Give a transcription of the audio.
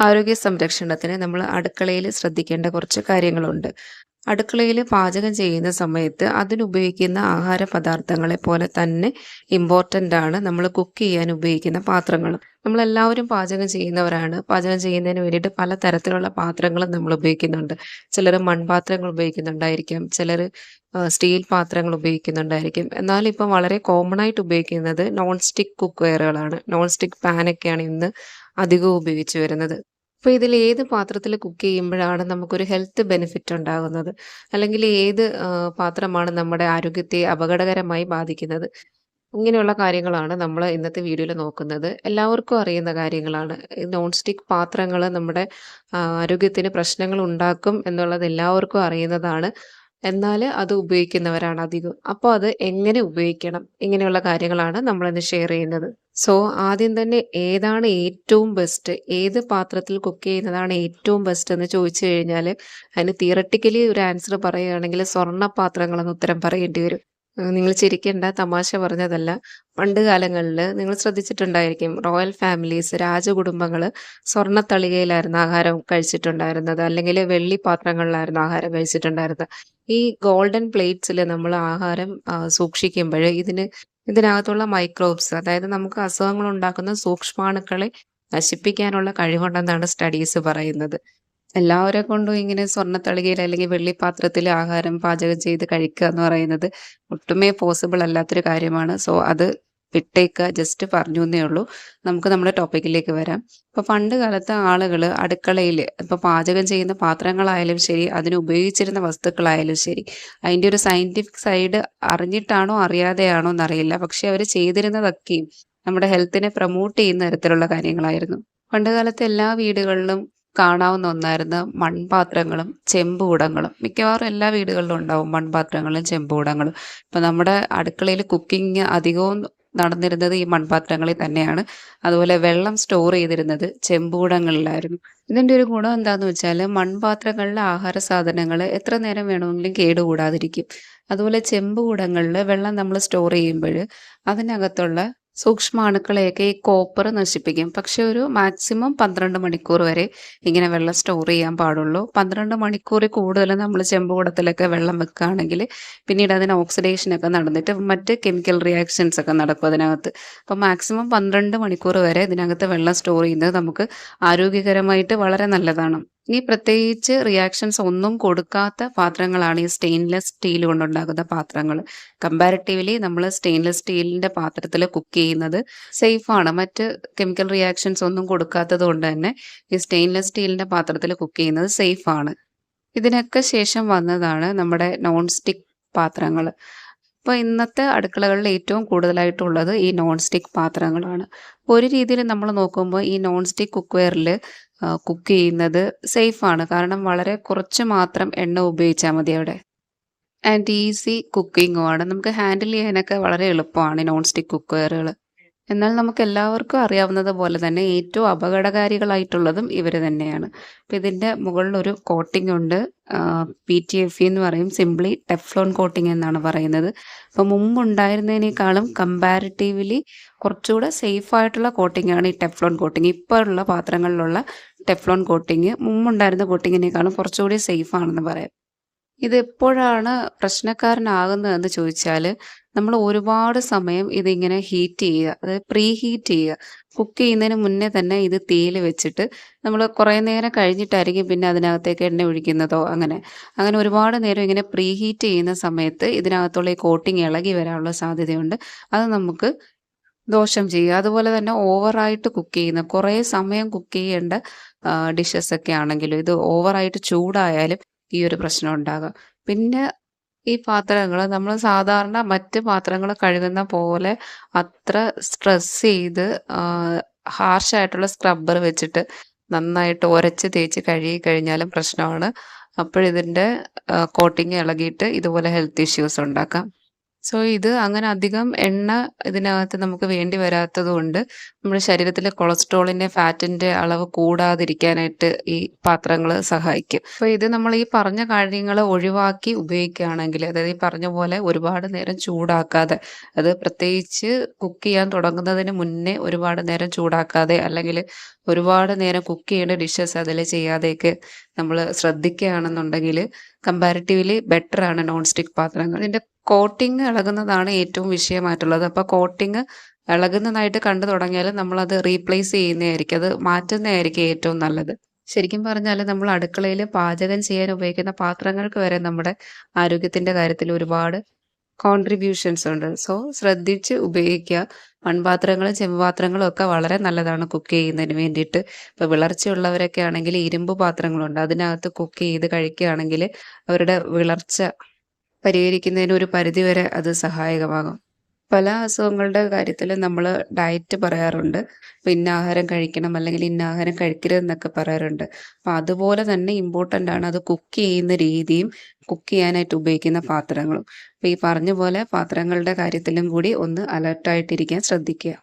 ആരോഗ്യ സംരക്ഷണത്തിന് നമ്മൾ അടുക്കളയിൽ ശ്രദ്ധിക്കേണ്ട കുറച്ച് കാര്യങ്ങളുണ്ട്. അടുക്കളയിൽ പാചകം ചെയ്യുന്ന സമയത്ത് അതിനുപയോഗിക്കുന്ന ആഹാര പദാർത്ഥങ്ങളെ പോലെ തന്നെ ഇമ്പോർട്ടന്റ് ആണ് നമ്മൾ കുക്ക് ചെയ്യാൻ ഉപയോഗിക്കുന്ന പാത്രങ്ങളും. നമ്മളെല്ലാവരും പാചകം ചെയ്യുന്നവരാണ്. പാചകം ചെയ്യുന്നതിന് വേണ്ടിയിട്ട് പല തരത്തിലുള്ള പാത്രങ്ങളും നമ്മൾ ഉപയോഗിക്കുന്നുണ്ട്. ചിലർ മൺപാത്രങ്ങൾ ഉപയോഗിക്കുന്നുണ്ടായിരിക്കാം. ചിലർ സ്റ്റീൽ പാത്രങ്ങൾ ഉപയോഗിക്കുന്നുണ്ടായിരിക്കും. എന്നാൽ ഇപ്പം വളരെ കോമൺ ആയിട്ട് ഉപയോഗിക്കുന്നത് നോൺ സ്റ്റിക്ക് കുക്ക് വെയറുകളാണ്. നോൺ സ്റ്റിക്ക് പാനൊക്കെയാണ് ഇന്ന് അധികവും ഉപയോഗിച്ച് വരുന്നത്. അപ്പോൾ ഇതിൽ ഏത് പാത്രത്തിൽ കുക്ക് ചെയ്യുമ്പോഴാണ് നമുക്കൊരു ഹെൽത്ത് ബെനിഫിറ്റ് ഉണ്ടാകുന്നത്? അല്ലെങ്കിൽ ഏത് പാത്രമാണ് നമ്മുടെ ആരോഗ്യത്തെ അപകടകരമായി ബാധിക്കുന്നത്? ഇങ്ങനെയുള്ള കാര്യങ്ങളാണ് നമ്മൾ ഇന്നത്തെ വീഡിയോയിൽ നോക്കുന്നത്. എല്ലാവർക്കും അറിയുന്ന കാര്യങ്ങളാണ്. നോൺ സ്റ്റിക്ക് പാത്രങ്ങൾ നമ്മുടെ ആരോഗ്യത്തിന് പ്രശ്നങ്ങൾ ഉണ്ടാക്കും എന്നുള്ളത് എല്ലാവർക്കും അറിയുന്നതാണ്. എന്നാൽ അത് ഉപയോഗിക്കുന്നവരാണ് അധികം. അപ്പോൾ അത് എങ്ങനെ ഉപയോഗിക്കണം? ഇങ്ങനെയുള്ള കാര്യങ്ങളാണ് നമ്മളിന്ന് ഷെയർ ചെയ്യുന്നത്. സോ ആദ്യം തന്നെ ഏതാണ് ഏറ്റവും ബെസ്റ്റ്? ഏത് പാത്രത്തിൽ കുക്ക് ചെയ്യുന്നതാണ് ഏറ്റവും ബെസ്റ്റ് എന്ന് ചോദിച്ചു കഴിഞ്ഞാൽ അതിന് തിയററ്റിക്കലി ഒരു ആൻസർ പറയുകയാണെങ്കിൽ സ്വർണ പാത്രങ്ങളെന്ന് ഉത്തരം പറയേണ്ടി വരും. നിങ്ങൾ ചിരിക്കേണ്ട തമാശ പറഞ്ഞതല്ല. പണ്ട് കാലങ്ങളിൽ നിങ്ങൾ ശ്രദ്ധിച്ചിട്ടുണ്ടായിരിക്കും റോയൽ ഫാമിലീസ് രാജകുടുംബങ്ങൾ സ്വർണ സ്വർണത്തളികയിലായിരുന്നു ആഹാരം കഴിച്ചിട്ടുണ്ടായിരുന്നത്. അല്ലെങ്കിൽ വെള്ളി പാത്രങ്ങളിലായിരുന്നു ആഹാരം കഴിച്ചിട്ടുണ്ടായിരുന്നത്. ഈ ഗോൾഡൻ പ്ലേറ്റ്സിൽ നമ്മൾ ആഹാരം സൂക്ഷിക്കുമ്പോൾ ഇതിന് ഇതിനകത്തുള്ള മൈക്രോബ്സ് അതായത് നമുക്ക് അസുഖങ്ങൾ ഉണ്ടാക്കുന്ന സൂക്ഷ്മാണുക്കളെ നശിപ്പിക്കാനുള്ള കഴിവുണ്ടെന്നാണ് സ്റ്റഡീസ് പറയുന്നത്. എല്ലാവരെ കൊണ്ടും ഇങ്ങനെ സ്വർണത്തളികയിൽ അല്ലെങ്കിൽ വെള്ളിപ്പാത്രത്തിൽ ആഹാരം പാചകം ചെയ്ത് കഴിക്കുക എന്ന് പറയുന്നത് ഒട്ടുമേ പോസിബിൾ അല്ലാത്തൊരു കാര്യമാണ്. സോ അത് വിട്ടേക്കുക. ജസ്റ്റ് പറഞ്ഞു എന്നേ ഉള്ളൂ. നമുക്ക് നമ്മുടെ ടോപ്പിക്കിലേക്ക് വരാം. ഇപ്പോൾ പണ്ട് കാലത്ത് ആളുകൾ അടുക്കളയിൽ ഇപ്പോൾ പാചകം ചെയ്യുന്ന പാത്രങ്ങളായാലും ശരി, അതിന് ഉപയോഗിച്ചിരുന്ന വസ്തുക്കളായാലും ശരി, അതിന്റെ ഒരു സയന്റിഫിക് സൈഡ് അറിഞ്ഞിട്ടാണോ അറിയാതെയാണോ എന്നറിയില്ല. പക്ഷെ അവർ ചെയ്തിരുന്നതൊക്കെയും നമ്മുടെ ഹെൽത്തിനെ പ്രൊമോട്ട് ചെയ്യുന്ന തരത്തിലുള്ള കാര്യങ്ങളായിരുന്നു. പണ്ട് കാലത്ത് എല്ലാ വീടുകളിലും കാണാവുന്ന ഒന്നായിരുന്നു മൺപാത്രങ്ങളും ചെമ്പുകൂടങ്ങളും മിക്കവാറും എല്ലാ വീടുകളിലും ഉണ്ടാവും മൺപാത്രങ്ങളും ചെമ്പുകൂടങ്ങളും ഇപ്പം നമ്മുടെ അടുക്കളയിൽ കുക്കിംഗ് അധികവും നടന്നിരുന്നത് ഈ മൺപാത്രങ്ങളിൽ തന്നെയാണ്. അതുപോലെ വെള്ളം സ്റ്റോർ ചെയ്തിരുന്നത് ചെമ്പൂടങ്ങളിലായിരുന്നു ഇതിന്റെ ഒരു ഗുണം എന്താന്ന് വെച്ചാൽ മൺപാത്രങ്ങളിലെ ആഹാര സാധനങ്ങൾ എത്ര നേരം വേണമെങ്കിലും കേടുകൂടാതിരിക്കും. അതുപോലെ ചെമ്പുകൂടങ്ങളിൽ വെള്ളം നമ്മൾ സ്റ്റോർ ചെയ്യുമ്പോൾ അതിനകത്തുള്ള സൂക്ഷ്മാണുക്കളെയൊക്കെ ഈ കോപ്പർ നശിപ്പിക്കും. പക്ഷെ ഒരു മാക്സിമം പന്ത്രണ്ട് മണിക്കൂർ വരെ ഇങ്ങനെ വെള്ളം സ്റ്റോർ ചെയ്യാൻ പാടുള്ളൂ. പന്ത്രണ്ട് മണിക്കൂറിൽ കൂടുതൽ നമ്മൾ ചെമ്പുകുടത്തിലൊക്കെ വെള്ളം വെക്കുകയാണെങ്കിൽ പിന്നീട് അതിന് ഓക്സിഡേഷനൊക്കെ നടന്നിട്ട് മറ്റ് കെമിക്കൽ റിയാക്ഷൻസ് ഒക്കെ നടക്കും അതിനകത്ത്. അപ്പോൾ മാക്സിമം പന്ത്രണ്ട് മണിക്കൂർ വരെ ഇതിനകത്ത് വെള്ളം സ്റ്റോർ ചെയ്യുന്നത് നമുക്ക് ആരോഗ്യകരമായിട്ട് വളരെ നല്ലതാണ്. ഇനി പ്രത്യേകിച്ച് റിയാക്ഷൻസ് ഒന്നും കൊടുക്കാത്ത പാത്രങ്ങളാണ് ഈ സ്റ്റെയിൻലെസ് സ്റ്റീൽ കൊണ്ടുണ്ടാക്കുന്ന പാത്രങ്ങൾ. കമ്പാരിറ്റീവ്ലി നമ്മൾ സ്റ്റെയിൻലെസ് സ്റ്റീലിന്റെ പാത്രത്തിൽ കുക്ക് ചെയ്യുന്നത് സേഫാണ്. മറ്റ് കെമിക്കൽ റിയാക്ഷൻസ് ഒന്നും കൊടുക്കാത്തത് കൊണ്ട് തന്നെ ഈ സ്റ്റെയിൻലെസ് സ്റ്റീലിന്റെ പാത്രത്തിൽ കുക്ക് ചെയ്യുന്നത് സേഫാണ്. ഇതിനൊക്കെ ശേഷം വന്നതാണ് നമ്മുടെ നോൺ സ്റ്റിക്ക് പാത്രങ്ങൾ. ഇപ്പോൾ ഇന്നത്തെ അടുക്കളകളിൽ ഏറ്റവും കൂടുതലായിട്ടുള്ളത് ഈ നോൺ സ്റ്റിക്ക് പാത്രങ്ങളാണ്. ഒരു രീതിയിൽ നമ്മൾ നോക്കുമ്പോൾ ഈ നോൺ സ്റ്റിക്ക് കുക്ക് വെയറിൽ കുക്ക് ചെയ്യുന്നത് സേഫാണ്. കാരണം വളരെ കുറച്ച് മാത്രം എണ്ണ ഉപയോഗിച്ചാൽ മതി അവിടെ. ആൻഡ് ഈസി കുക്കിങ്ങുമാണ്. നമുക്ക് ഹാൻഡിൽ ചെയ്യാനൊക്കെ വളരെ എളുപ്പമാണ് നോൺ സ്റ്റിക്ക് കുക്കറുകൾ എന്നാൽ നമുക്ക് എല്ലാവർക്കും അറിയാവുന്നത് പോലെ തന്നെ ഏറ്റവും അപകടകാരികളായിട്ടുള്ളതും ഇവർ തന്നെയാണ്. അപ്പം ഇതിന്റെ മുകളിലൊരു കോട്ടിംഗ് ഉണ്ട്. പി-ടി-എഫ്-ഇ എന്ന് പറയും. സിംപ്ലി ടെഫ്ലോൺ കോട്ടിംഗ് എന്നാണ് പറയുന്നത്. അപ്പോൾ മുമ്പുണ്ടായിരുന്നതിനേക്കാളും കമ്പാരിറ്റീവ്ലി കുറച്ചുകൂടെ സേഫ് ആയിട്ടുള്ള കോട്ടിംഗ് ആണ് ഈ ടെഫ്ലോൺ കോട്ടിംഗ്. ഇപ്പോൾ ഉള്ള പാത്രങ്ങളിലുള്ള ടെഫ്ലോൺ കോട്ടിംഗ് മുമ്പുണ്ടായിരുന്ന കോട്ടിങ്ങിനേക്കാളും കുറച്ചുകൂടി സേഫ് ആണെന്ന് പറയാം. ഇത് എപ്പോഴാണ് പ്രശ്നക്കാരനാകുന്നതെന്ന് ചോദിച്ചാൽ നമ്മൾ ഒരുപാട് സമയം ഇതിങ്ങനെ ഹീറ്റ് ചെയ്യുക. അതായത് പ്രീ ഹീറ്റ് ചെയ്യുക. കുക്ക് ചെയ്യുന്നതിന് മുന്നേ തന്നെ ഇത് തീയിൽ വെച്ചിട്ട് നമ്മൾ കുറേ നേരം കഴിഞ്ഞിട്ടായിരിക്കും പിന്നെ അതിനകത്തേക്ക് എണ്ണ ഒഴിക്കുന്നതോ അങ്ങനെ. അങ്ങനെ ഒരുപാട് നേരം ഇങ്ങനെ പ്രീ ഹീറ്റ് ചെയ്യുന്ന സമയത്ത് ഇതിനകത്തുള്ള ഈ കോട്ടിങ് ഇളകി വരാനുള്ള സാധ്യതയുണ്ട്. അത് നമുക്ക് ദോഷം ചെയ്യുക അതുപോലെ തന്നെ ഓവറായിട്ട് കുക്ക് ചെയ്യുന്ന കുറേ സമയം കുക്ക് ചെയ്യേണ്ട ഡിഷസ് ഒക്കെ ആണെങ്കിലും ഇത് ഓവറായിട്ട് ചൂടായാലും ഈ ഒരു പ്രശ്നം ഉണ്ടാകാം. പിന്നെ ഈ പാത്രങ്ങൾ നമ്മൾ സാധാരണ മറ്റ് പാത്രങ്ങൾ കഴുകുന്ന പോലെ അത്ര സ്ട്രെസ് ചെയ്ത് ഹാർഷായിട്ടുള്ള സ്ക്രബ്ബർ വെച്ചിട്ട് നന്നായിട്ട് ഉരച്ച് തേച്ച് കഴുകി കഴിഞ്ഞാലും പ്രശ്നമാണ്. അപ്പോഴിതിന്റെ കോട്ടിങ് ഇളകിയിട്ട് ഇതുപോലെ ഹെൽത്ത് ഇഷ്യൂസ് ഉണ്ടാക്കാം. സോ ഇത് അങ്ങനെ അധികം എണ്ണ ഇതിനകത്ത് നമുക്ക് വേണ്ടി വരാത്തത് കൊണ്ട് നമ്മുടെ ശരീരത്തിലെ കൊളസ്ട്രോളിന്റെ ഫാറ്റിന്റെ അളവ് കൂടാതിരിക്കാനായിട്ട് ഈ പാത്രങ്ങൾ സഹായിക്കും. അപ്പോൾ ഇത് നമ്മൾ ഈ പറഞ്ഞ കാര്യങ്ങൾ ഒഴിവാക്കി ഉപയോഗിക്കുകയാണെങ്കിൽ അതായത് ഈ പറഞ്ഞ പോലെ ഒരുപാട് നേരം ചൂടാക്കാതെ അത് പ്രത്യേകിച്ച് കുക്ക് ചെയ്യാൻ തുടങ്ങുന്നതിന് മുന്നേ ഒരുപാട് നേരം ചൂടാക്കാതെ അല്ലെങ്കിൽ ഒരുപാട് നേരം കുക്ക് ചെയ്യേണ്ട ഡിഷസ് അതിൽ ചെയ്യാതെയൊക്കെ നമ്മൾ ശ്രദ്ധിക്കുകയാണെന്നുണ്ടെങ്കിൽ കമ്പാരിറ്റീവ്ലി ബെറ്റർ ആണ് നോൺ സ്റ്റിക്ക് പാത്രങ്ങൾ. ഇതിന്റെ കോട്ടിങ് ഇളകുന്നതാണ് ഏറ്റവും വിഷയമായിട്ടുള്ളത്. അപ്പോൾ കോട്ടിങ് ഇളകുന്നതായിട്ട് കണ്ടു തുടങ്ങിയാൽ നമ്മളത് റീപ്ലേസ് ചെയ്യുന്നതായിരിക്കും. അത് മാറ്റുന്നതായിരിക്കും ഏറ്റവും നല്ലത്. ശരിക്കും പറഞ്ഞാൽ നമ്മൾ അടുക്കളയിൽ പാചകം ചെയ്യാൻ ഉപയോഗിക്കുന്ന പാത്രങ്ങൾക്ക് വരെ നമ്മുടെ ആരോഗ്യത്തിന്റെ കാര്യത്തിൽ ഒരുപാട് കോൺട്രിബ്യൂഷൻസ് ഉണ്ട്. സോ ശ്രദ്ധിച്ച് ഉപയോഗിക്കുക. മൺപാത്രങ്ങളും ചെമ്പുപാത്രങ്ങളും ഒക്കെ വളരെ നല്ലതാണ് കുക്ക് ചെയ്യുന്നതിന് വേണ്ടിയിട്ട്. ഇപ്പോൾ വിളർച്ചയുള്ളവരൊക്കെ ആണെങ്കിൽ ഇരുമ്പ് പാത്രങ്ങളുണ്ട്. അതിനകത്ത് കുക്ക് ചെയ്ത് കഴിക്കുകയാണെങ്കിൽ അവരുടെ വിളർച്ച പരിഹരിക്കുന്നതിന് ഒരു പരിധിവരെ അത് സഹായകമാകും. പല അസുഖങ്ങളുടെ കാര്യത്തിൽ നമ്മൾ ഡയറ്റ് പറയാറുണ്ട്. ഇന്ന ആഹാരം കഴിക്കണം അല്ലെങ്കിൽ ഇന്ന ആഹാരം കഴിക്കരുതെന്നൊക്കെ പറയാറുണ്ട്. അപ്പോൾ അതുപോലെ തന്നെ ഇമ്പോർട്ടന്റ് ആണ് അത് കുക്ക് ചെയ്യുന്ന രീതിയും കുക്ക് ചെയ്യാനായിട്ട് ഉപയോഗിക്കുന്ന പാത്രങ്ങളും. അപ്പോൾ ഈ പറഞ്ഞ പോലെ പാത്രങ്ങളുടെ കാര്യത്തിലും കൂടി ഒന്ന് അലർട്ടായിട്ടിരിക്കാൻ ശ്രദ്ധിക്കുക.